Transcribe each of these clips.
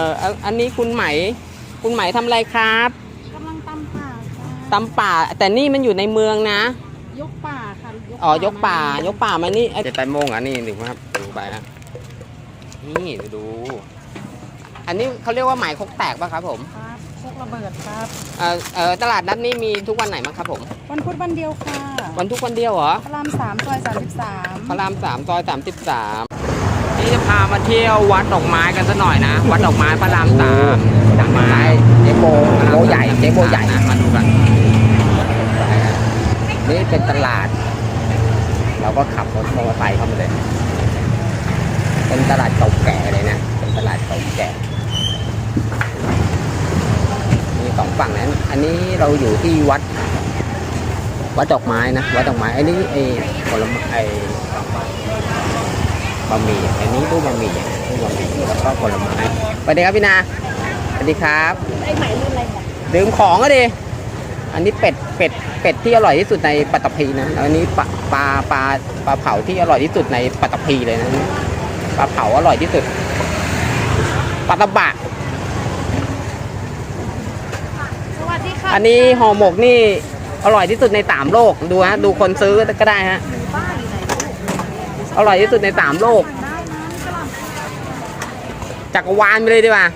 เออเอาอันนี้คุณไหม คุณไหมทำอะไรครับกำลังตำป่าค่ะตำป่า แต่นี่มันอยู่ในเมืองนะ ยกป่าค่ะอ๋อ ยกป่า ยกป่ามานี่เจ็ดแปดโมงอะนี่ดูครับดูไปนะนี่ดู อันนี้เขาเรียกว่าไหมคกแตกป่ะครับผมครับพกระเบิดครับ เออเออตลาดนัดนี่มีทุกวันไหนบ้างครับผม วันพุธวันเดียวค่ะ วันทุกวันเดียวเหรอพระรามสามซอยสามสิบสามพระรามสามซอยสามสิบสาม นี่จะพามาเที่ยววัดดอกไม้กันสักหน่อยนะ วัดดอกไม้พระรามสามดอกไม้เจ๊โบโบใหญ่เจ๊โบใหญ่นะมาดูกันนี่เป็นตลาด เราก็ขับรถมอเตอร์ไซค์เข้ามาเลย เป็นตลาดเก่าแก่เลยนะ เป็นตลาดเก่าแก่ มีสองฝั่งนั้น อันนี้เราอยู่ที่วัด วัดดอกไม้นะ วัดดอกไม้ อันนี้ไอ้ผลไม้ไอ้ บะหมี่ อันนี้ตู้บะหมี่ตู้บะหมี่แล้วก็ผลไม้สวัสดีครับพี่นาสวัสดีครับไอ้ไหมรุ่นอะไรเนี่ยดื่มของก็ดิอันนี้เป็ดเป็ดเป็ดที่อร่อยที่สุดในปัตตภีนะแล้วอันนี้ปลาปลาปลาปลาเผาที่อร่อยที่สุดในปัตตภีเลยนะปลาเผาอร่อยที่สุดปลาตะบะสวัสดีค่ะอันนี้ห่อหมกนี่อร่อยที่สุดในสามโลกดูฮะดูคนซื้อก็ได้ฮะ หมู่บ้านอยู่ไหนลูก อร่อยที่สุดในสามโลก จักรวาลไปเลยดีกว่า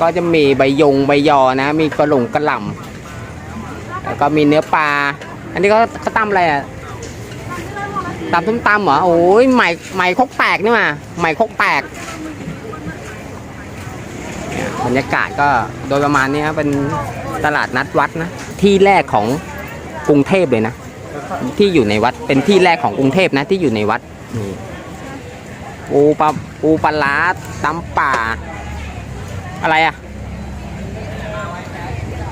ก็จะมีใบยงใบยอนะ มีกระหลงกระหล่ำแล้วก็มีเนื้อปลา อันนี้เขาเขาตำอะไรอะตำส้มตำเหรอ โอ้ยใหม่ใหม่คกแตกนี่มาใหม่คกแตกบรรยากาศก็โดยประมาณนี้ครับเป็นตลาดนัดวัดนะ ที่แรกของกรุงเทพเลยนะ ที่อยู่ในวัดเป็นที่แรกของกรุงเทพนะที่อยู่ในวัดนี่ปูปลาปูปลาร้าตำป่า อะไรอะ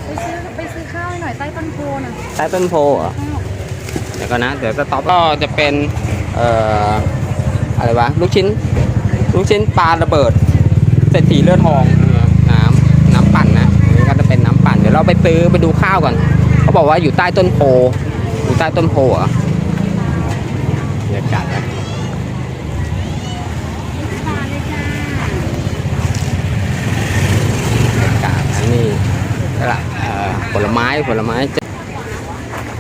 ไปซื้อไปซื้อข้าวให้หน่อยใต้ต้นโพน่ะใต้ต้นโพเหรอเดี๋ยวก่อนนะ เดี๋ยวสต็อปก็จะเป็น เอ่อ อะไรวะ ลูกชิ้น ลูกชิ้นปลาระเบิดเศรษฐีเลือดทอง น้ำน้ำปั่นนะอันนี่ก็จะเป็นน้ำปั่น เดี๋ยวเราไปซื้อไปดูข้าวก่อน เขาบอกว่าอยู่ใต้ต้นโพ อยู่ใต้ต้นโพเหรอบรรยากาศนะมาเลยจ้าบรรยากาศอันนี้ตลาดเอ่อผลไม้ผลไม้จะ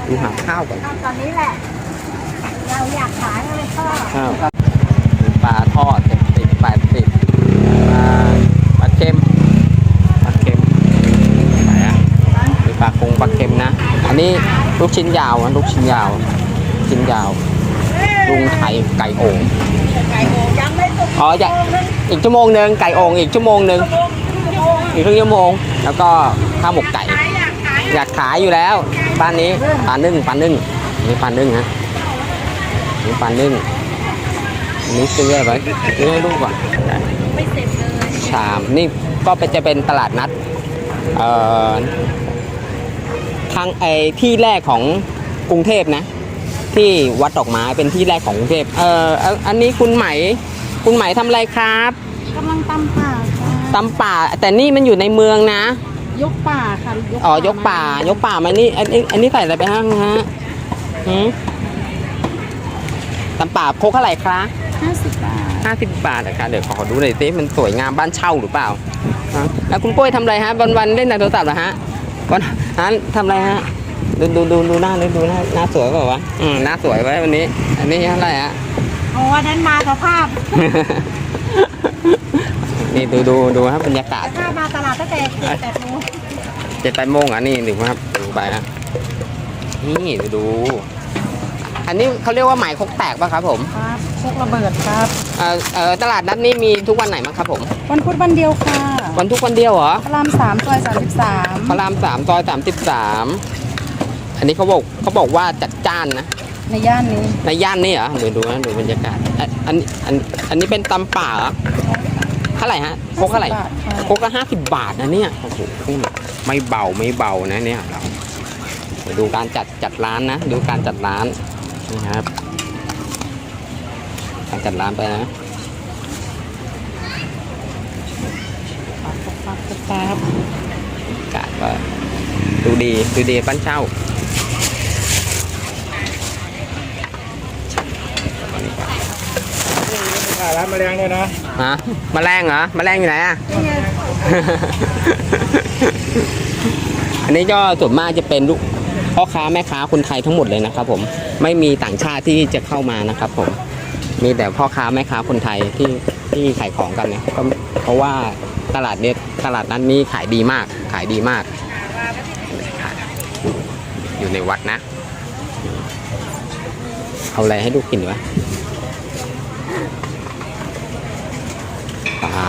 ดูหาข้าวก่อนตอนนี้แหละ เราอยากขายอะไรก็ข้าวมีปลาทอดเจ็ดสิบแปดสิบปลาปลาเค็มปลาเค็มไหนอะมีปลาคงปลาเค็มนะ อันนี้ ลูกชิ้นยาวนะลูกชิ้นยาว ชิ้นยาวลุงไทยไก่โอ่งไก่โหยังไม่ตกอ๋อจะอีกชั่วโมงหนึ่งไก่โอ่งอีกชั่วโมงหนึ่งอีกครึ่งชั่วโมง แล้วก็ข้าวหมกไก่ อยากขายอยู่แล้วบ้านนี้ปลานึ่งปลานึ่งนี่ปลานึ่งฮะนี่ปลานึ่งอันนี้ซื้ออะไรไว้ซื้อให้ลูกก่อนไม่เสร็จเลยชามนี่ก็เป็นจะเป็นตลาดนัดเอ่อ ทางไอที่แรกของกรุงเทพนะ ที่วัดดอกไม้เป็นที่แรกของกรุงเทพเอ่อเอาอันนี้คุณไหมคุณไหมทำอะไรครับกำลังตำป่าค่ะตำป่า แต่นี่มันอยู่ในเมืองนะ ยกป่าค่ะอ๋อยกป่ายกป่ามานี่อันนี้อันนี้ใส่อะไรไปห้างฮะหืมตำป่าโคกเท่าไหร่คะห้าสิบบาทห้าสิบบาทนะคะเดี๋ยวขอดูหน่อยสิมันสวยงามบ้านเช่าหรือเปล่าฮะแล้วคุณปุ้ยทำอะไรฮะวันวันๆเล่นแต่โทรศัพท์เหรอฮะ วันนั้นทำอะไรฮะดูดูดูดูหน้าดูดูหน้าหน้าสวยเปล่าวะอืมหน้าสวยไว้วันนี้ อันนี้เท่าไหร่ฮะโอ้วันนั้นมาสภาพนี่ดูดูดูครับบรรยากาศถ้ามาตลาดตั้งแต่เจ็ดแปดโมงเจ็ดแปดโมงอะนี่ดูครับดูไปนะนี่ดูดู อันนี้เขาเรียกว่าไหมคกแตกป่ะครับผมครับพกระเบิดครับเอ่อเอ่อตลาดนัดนี่มีทุกวันไหนบ้างครับผม วันพุธวันเดียวค่ะวันทุกวันเดียวเหรอพระรามสามซอยสามสิบสามพระรามสามซอยสามสิบสามอันนี้เขาบอกเขาบอกว่าจัดจ้านนะ ในย่านนี้ในย่านนี่เหรอดูดูนะดูบรรยากาศอะอันอันอันนี้เป็นตำป่าเหรอเท่าไหร่ฮะโคกเท่าไหร่ 50บาทค่ะโคกละห้าสิบบาทนะเนี่ย โอ้โหไม่เบาไม่เบานะเนี่ยเราเดี๋ยวดูการจัดจัดร้านนะ ดูการจัดร้าน นี่ครับการจัดร้านไปนะครับครับบรรยากาศก็ดูดีดูดีบ้านเช่าอ่าร้านแมลงด้วยนะฮะแมลงเหรอแมลงอยู่ไหนอะนี่ไงอันนี้ก็ส่วนมากจะเป็นลูก พ่อค้าแม่ค้าคนไทยทั้งหมดเลยนะครับผมไม่มีต่างชาติที่จะเข้ามานะครับผมมีแต่พ่อค้าแม่ค้าคนไทยที่ที่ขายของกันเนี่ยก็เพราะว่าตลาดเนี้ยตลาดนั้นนี้ขายดีมาก ขายดีมาก อยู่ในวัดนะ เอาอะไรให้ลูกกินดีวะปลา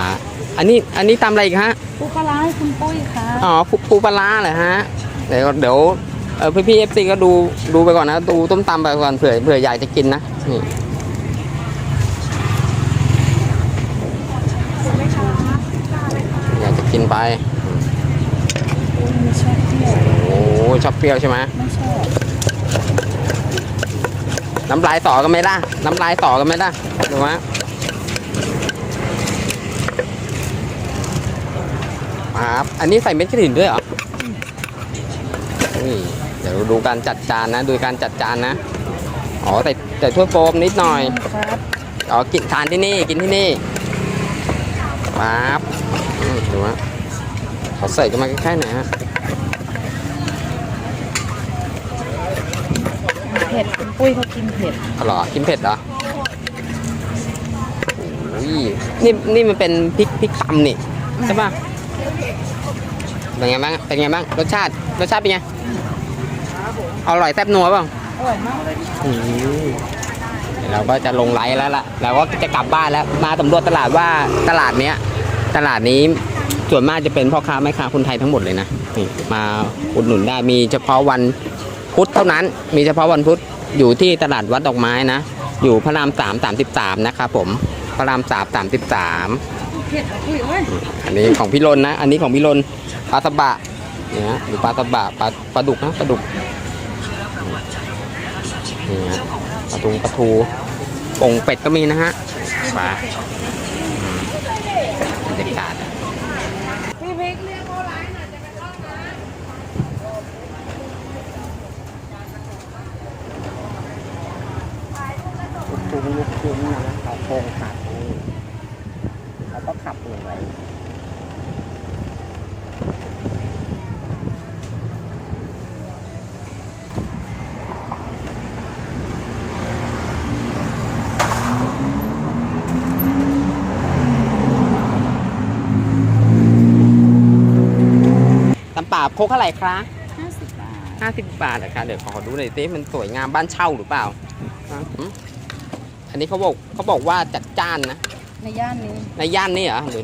อันนี้อันนี้ตำอะไรอีกฮะปูปลาร้าให้คุณปุ้ยค่ะอ๋อปูปูปลาร้าเหรอฮะเดี๋ยวเดี๋ยว เออพี่พี่เอฟซีก็ดูดูไปก่อนนะ ดูต้มตำไปก่อนเผื่อเผื่ออยากจะกินนะนี่อยากจะกินไปโอ้ชอบเปรี้ยวใช่ไหมน้ำลายต่อกันไหมล่ะน้ำลายต่อกันไหมล่ะดูฮะครับอันนี้ใส่เม็ดกระถิ่นด้วยเหรอนี่ ดี๋ยวดูการจัดจานนะ ดูการจัดจานนะ อ๋อใส่ใส่ถ้วยโฟมนิดหน่อย ครับอ๋อกินทานที่นี่กินที่นี่ปั๊บอืมดูฮะขอใส่กันมาใกล้ๆหน่อยฮะเผ็ดคุณปุ้ยเขากินเผ็ดอ๋อเหรอกินเผ็ดเหรอโอ้ยนี่นี่มันเป็นพริกพริกตำนี่ใช่ป่ะเป็นไงบ้างเป็นไงบ้างรสชาติรสชาติเป็นไง อร่อยแซ่บนัวเปล่าอร่อยมากอืมเดี๋ยวเราก็จะลงไลฟ์แล้วล่ะเราก็จะกลับบ้านแล้ว มาสำรวจตลาดว่าตลาดเนี้ย ตลาดนี้ส่วนมากจะเป็นพ่อค้าแม่ค้าคนไทยทั้งหมดเลยนะนี่มาอุดหนุนได้มีเฉพาะวันพุธเท่านั้น มีเฉพาะวันพุธอยู่ที่ตลาดวัดดอกไม้นะ อยู่พระรามสามสามสิบสามนะครับผมพระรามสามสามสิบสามเผ็ดอะคุยเอ้ยอันนี้ของพี่รนนะ อันนี้ของพี่รนปลาสบะเนี่ยหรือปลาสบะปลาปลาดุกนะปลาดุก นี่ฮะปลาตูปลาทูป่งเป็ดก็มีนะฮะปลาอืมบรรยากาศ พี่พริกเรียกเขาไรน่ะจะไปเข้ามา ลูกทุ่งลูกทุ่งนะเขาโค้งขัดเขาก็ขับลงไป ตำป่าโคกเท่าไหร่คะห้าสิบบาทห้าสิบบาทนะคะเดี๋ยวขอดูหน่อยสิมันสวยงามบ้านเช่าหรือเปล่าอะหืมอันนี้เขาบอกเขาบอกว่าจัดจ้านนะในย่านนี้ ในย่านนี่เหรอเดี๋ยวดู